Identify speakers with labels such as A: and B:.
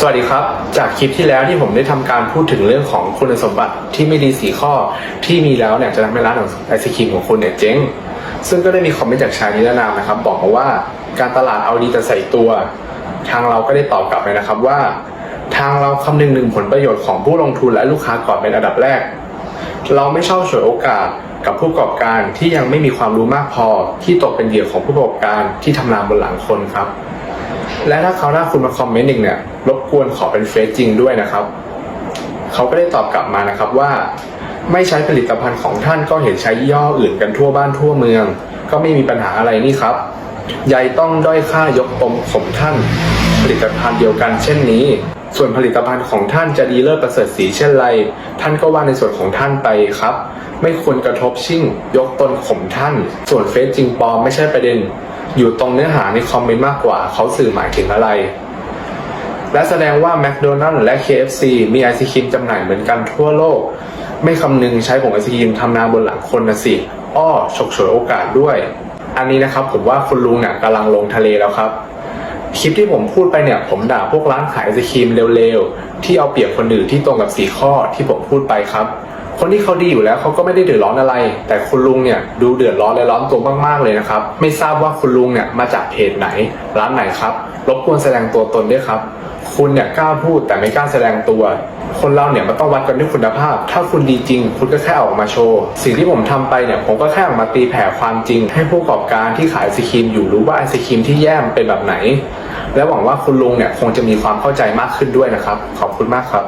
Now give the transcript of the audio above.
A: สวัสดีครับ จากคลิปที่แล้วที่ผมได้ทำการพูดถึงเรื่องของคุณสมบัติที่ไม่ดีสีข้อที่มีแล้วเนี่ยจะทำให้ร้านของไอศครีมของคุณเนี่ยเจ๊ง ซึ่งก็ได้มีคอมเมนต์จากชายนิรนามนะครับ บอกมาว่าการตลาดเอาดีแต่ใส่ตัว ทางเราก็ได้ตอบกลับไปนะครับว่า ทางเราคำนึงหนึ่งผลประโยชน์ของผู้ลงทุนและลูกค้าก่อนเป็นอันดับแรก เราไม่ชอบฉวยโอกาสกับผู้ประกอบการที่ยังไม่มีความรู้มากพอที่ตกเป็นเหยื่อของผู้ประกอบการที่ทำงานบนหลังคนครับ และถ้าเขาวหน้าคุณมาคอมเมนต์อีกเนี่ย รบกวนขอเป็นเฟซจริงด้วยนะครับ เขาก็ได้ตอบกลับมานะครับว่า ไม่ใช้ผลิตภัณฑ์ของท่านก็เห็นใช้ย่ห้ออื่นกันทั่วบ้านทั่วเมือง ก็ไม่มีปัญหาอะไรนี่ครับใยต้องด้อยค่ายกตมข่มท่าน ผลิตภัณฑ์เดียวกันเช่นนี้ ส่วนผลิตภัณฑ์ของท่านจะดีเลิศประเสริฐสีเช่นไร ท่านก็ว่าในส่วนของท่านไปครับ ไม่ควรกระทบชิ่ง ยกตนข่มท่าน ส่วนเฟซจริงปลอมไม่ใช่ประเด็น อยู่ตรงเนื้อหาในคอมเมนต์มากกว่าเขาสื่อหมายถึงอะไร และแสดงว่าแมคโดนัลล์และ KFC มีไอศครีมจำหน่ายเหมือนกันทั่วโลก ไม่คำนึงใช้ผงไอศครีมทำนาบนหลังคนนะสิ อ้อฉกฉวยโอกาสด้วย อันนี้นะครับผมว่าคุณลุงเนี่ยกำลังลงทะเลแล้วครับคลิปที่ผมพูดไปเนี่ยผมด่าพวกร้านขายไอศครีมเร็วๆ ที่เอาเปรียบคนอื่นที่ตรงกับสีข้อที่ผมพูดไปครับ คนที่เขาดีอยู่แล้วเขาก็ไม่ได้เดือดร้อนอะไร แต่คุณลุงเนี่ยดูเดือดร้อนและร้อนตัวมากๆเลยนะครับ ไม่ทราบว่าคุณลุงเนี่ยมาจากเพจไหน ร้านไหนครับ รบกวนแสดงตัวตนด้วยครับ คุณเนี่ยกล้าพูดแต่ไม่กล้าแสดงตัว คนเราเนี่ยมันต้องวัดกันด้วยคุณภาพ ถ้าคุณดีจริง คุณก็แค่ออกมาโชว์ สิ่งที่ผมทำไปเนี่ยผมก็แค่ออกมาตีแผ่ความจริง ให้ผู้ประกอบการที่ขายไอศครีมอยู่รู้ว่าไอศครีมที่แย่มเป็นแบบไหน และหวังว่าคุณลุงเนี่ยคงจะมีความเข้าใจมากขึ้นด้วยนะครับ ขอบคุณมากครับ